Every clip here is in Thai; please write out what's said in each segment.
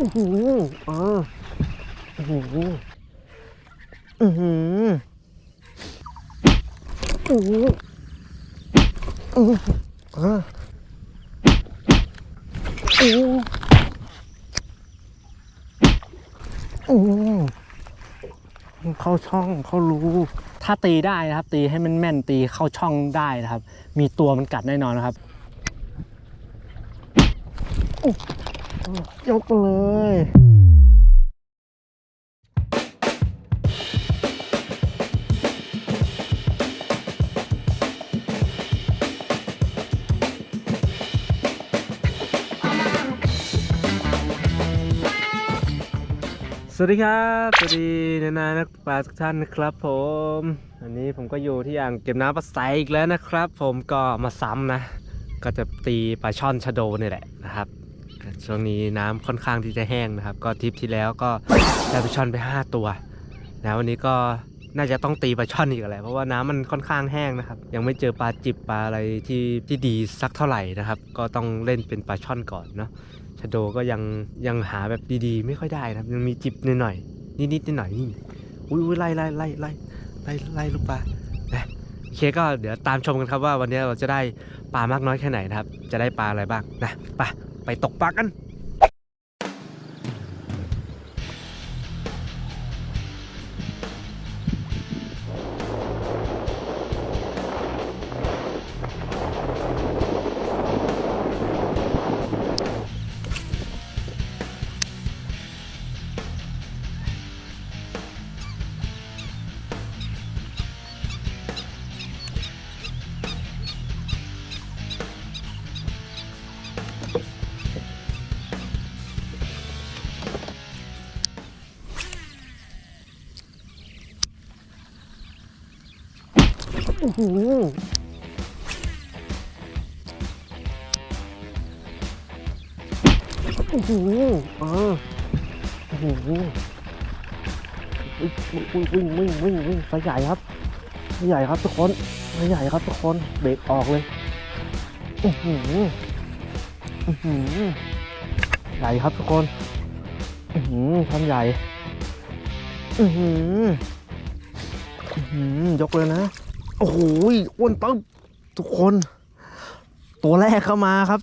อื้อหือเอออื้อหืออือหืออื้อหืออื้อเอออื้ออื้อเข้าช่องเข้ารู้ ถ้าตีได้นะครับ ตีให้มันแม่นตีเข้าช่องได้นะครับ มีตัวมันกัดแน่นอนนะครับ ยกเลยสวัสดีครับสวัสดีนานานักปลาทุกท่านนะครับผม อันนี้ผมก็อยู่ที่อ่างเก็บน้ำปลาใสอีกแล้วนะครับ ผมก็มาซ้ำนะ ก็จะตีปลาช่อนชะโดนี่แหละนะครับ ช่วงนี้น้ำค่อนข้างที่จะแห้งนะครับ ก็ทริปที่แล้วก็ได้ปลาช่อนไป 5 ตัวนะวันนี้ก็น่าจะต้องตีปลาช่อนอีกแหละเพราะว่าน้ำมันค่อนข้างแห้งนะครับ ยังไม่เจอปลาจิบปลาอะไรที่ที่ดีสักเท่าไหร่นะครับ ก็ต้องเล่นเป็นปลาช่อนก่อนเนาะชะโดก็ยังยังหาแบบดีๆ ไม่ค่อยได้นะครับ ยังมีจิบนิดหน่อยๆนิดหน่อยนี่อุ้ยอุ้ยไล่ไล่ไล่ไล่ไล่ไล่ลูกปลานะโอเคก็เดี๋ยวตามชมกันครับว่าวันนี้เราจะได้ปลามากน้อยแค่ไหนนะครับ จะได้ปลาอะไรบ้างนะไป ไปตกปลากัน โอ้โหโอ้โหเออโอ้โหวิ่งวิ่งวิ่งวิ่งวิ่งวิ่งไฟใหญ่ครับไฟใหญ่ครับทุกคนไฟใหญ่ครับทุกคน เบรกออกเลยโอ้โหโอ้โหใหญ่ครับทุกคนอือหือทำใหญ่ อือหือ อือหือยกเลยนะ โอ้โหอ้วนตึ๊บทุกคน ตัวแรกเข้ามาครับ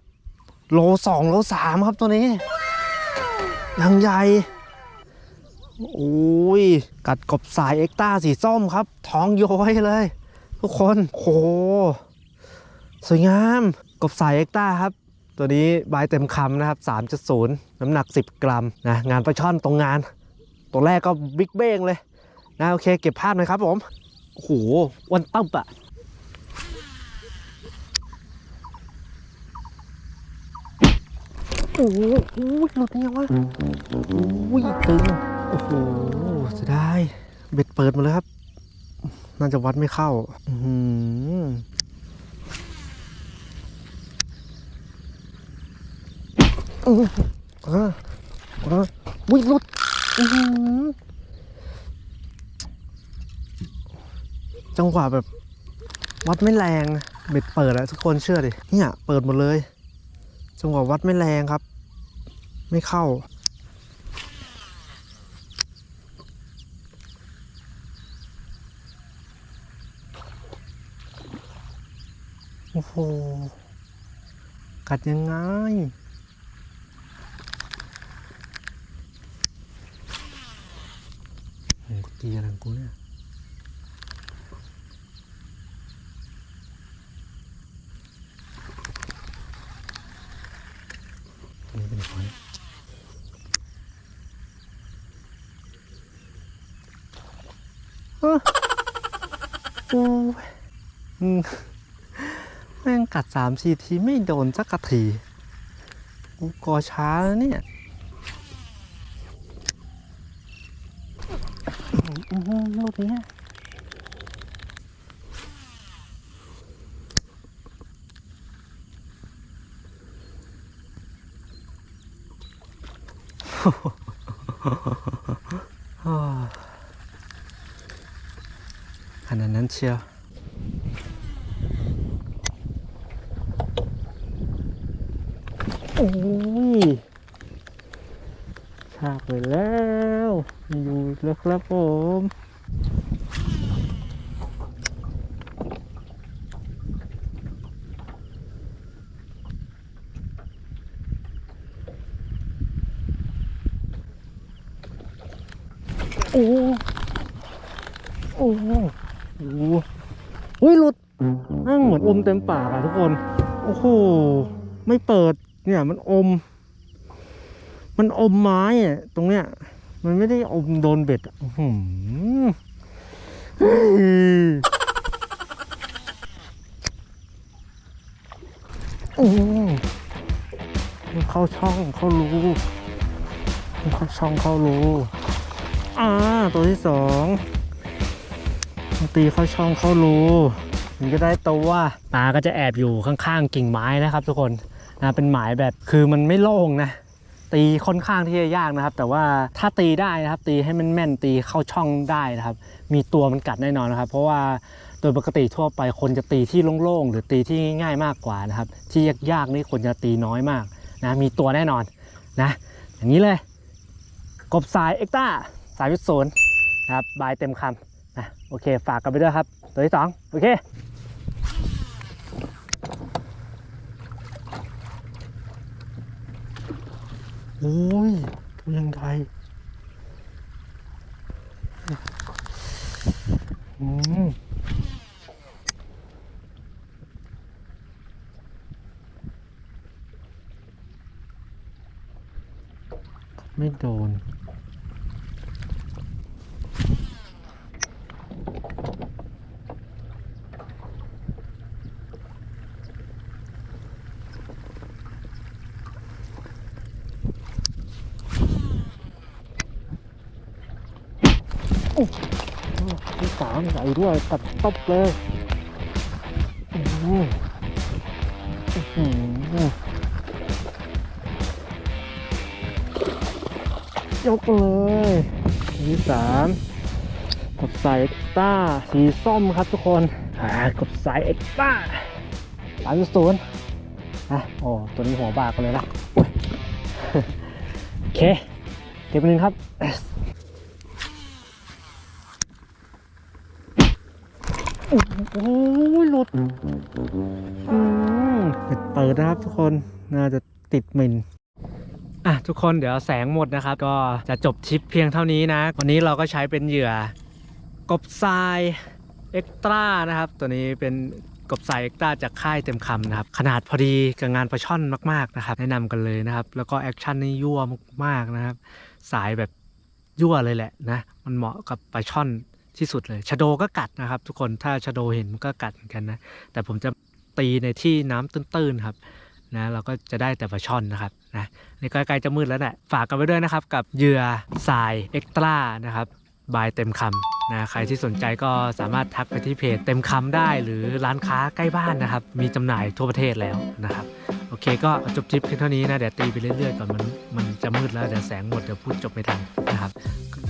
โลสองโลสามครับตัวนี้ยังใหญ่โอ้ย กัดกบสายเอ็กต้าสีส้มครับ ท้องย้อยเลย ทุกคนโหสวยงาม กบสายเอ็กต้าครับ ตัวนี้ใบเต็มคำนะครับ 3.0 น้ำหนัก 10 กรัมนะงานปลาช่อนตรงงาน ตัวแรกก็บิ๊กเบ้งเลยนะโอเค เก็บภาพหน่อยครับผม โอ้โหอ้วันตึ๊บอะโอ้โหอุ้ยหลุดยังวะโอ้ยตึงโอ้โหจะได้เบ็ดเปิดหมาเลยครับ น่าจะวัดไม่เข้า อือหืออืออ่าอ่าอุ้ยหลุดอือหือ จังหวะแบบวัดไม่แรงเบ็ดเปิดแล้วทุกคนเชื่อดิเนี่ยเปิดหมดเลย จังหวะวัดไม่แรงครับ ไม่เข้า โอ้โห กัดยังไงโอ้โหกูตีอะไรกูเนี่ย เป็นหอยเอ้อโอ้ยแม่งกัดสามสี่ทีไม่โดนสักกะที กูกอช้าแล้วเนี่ยอืมลูกนี้ยอ้าว ขนาดนั้นเชียวโอ้ยากไปแล้วไม่อยู่แล้วครับผม อ้โหโอ้โหโอ้โหอุ้ยหลุดนั่งเหมือนอมเต็มปากอะทุกคน โอ้โห ไม่เปิด เนี่ยมันอม มันอมไม้อะตรงเนี้ย มันไม่ได้อมโดนเบ็ดอะหือเฮ้ยโอ้โหมันเข้าช่องเข้ารูเข้าช่องเข้ารู อ่าตัวที่สองตีเข้าช่องเข้ารูมันก็ได้ตัวปลาก็จะแอบอยู่ข้างๆกิ่งไม้นะครับ ทุกคนนะเป็นหมายแบบคือมันไม่โล่งนะตีค่อนข้างที่จะยากนะครับ แต่ว่าถ้าตีได้นะครับ ตีให้มันแม่นตีเข้าช่องได้นะครับ มีตัวมันกัดแน่นอนนะครับ เพราะว่าโดยปกติทั่วไปคนจะตีที่โล่งๆหรือตีที่ง่าย ๆ มากกว่านะครับ ที่ยากๆนี่คนจะตีน้อยมากนะมีตัวแน่นอนนะ อย่างนี้เลย กบสายเอ็กต้า สายวิทย์ศูนย์นะครับบายเต็มคำนะโอเค ฝากกันไปด้วยครับ ตัวที่สองโอเคโอ้ยยังไงอืมไม่โดน ที่สาม ใหญ่ด้วยตัดตบเลยอื้อหืออื้อหือยกเลยทีสามกดสายเอ็กซ์ต้าสีส้มครับทุกคนอ่ากดสายเอ็กซ์ต้าสามศูนย์อะโอ้ตัวนี้หัวบากเลยนะโอ้ยโอเคเก็บไปหนึ่งครับ โอ้โหหลุดเปิดนะครับทุกคนน่าจะติดมินอะทุกคนเดี๋ยวแสงหมดนะครับ ก็จะจบทริปเพียงเท่านี้นะ วันนี้เราก็ใช้เป็นเหยื่อกบทรายเอ็กตร้านะครับ ตัวนี้เป็นกบทรายเอ็กตร้าจากค่ายเต็มคำนะครับ ขนาดพอดีกับงานปลาช่อนมากๆนะครับ แนะนำกันเลยนะครับ แล้วก็แอคชั่นนี่ยั่วมากๆนะครับ สายแบบยั่วเลยแหละนะ มันเหมาะกับปลาช่อน ที่สุดเลยชะโดก็กัดนะครับ ทุกคนถ้าชะโดเห็นมันก็กัดเหมือนกันนะ แต่ผมจะตีในที่น้ำตื้นๆครับนะเราก็จะได้แต่ปลาช่อนนะครับนะนี่ใกล้ๆจะมืดแล้วแหละฝากกันไว้ด้วยนะครับ กับเหยื่อทรายเอ็กตร้านะครับบายเต็มคำนะใครที่สนใจก็สามารถทักไปที่เพจเต็มคำได้หรือร้านค้าใกล้บ้านนะครับ มีจำหน่ายทั่วประเทศแล้วนะครับ โอเคก็จบทริปเพียงเท่านี้นะ เดี๋ยวตีไปเรื่อยๆก่อนมันมันจะมืดแล้วเดี๋ยวแสงหมดเดี๋ยวพูดจบไม่ทันนะครับ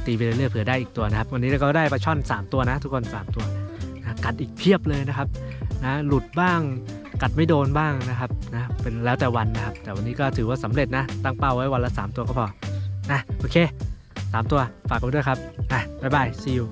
ตีไปเรื่อยๆเผื่อได้อีกตัวนะครับ วันนี้เราก็ได้ปลาช่อน 3 ตัวนะ ทุกคน 3 ตัวนะกัดอีกเพียบเลยนะครับนะหลุดบ้างกัดไม่โดนบ้างนะครับนะเป็นแล้วแต่วันนะครับ แต่วันนี้ก็ถือว่าสำเร็จนะ ตั้งเป้าไว้วันละ 3 ตัวก็พอนะโอเค 3 ตัวฝากกันไว้ด้วยครับนะบ๊ายบาย see you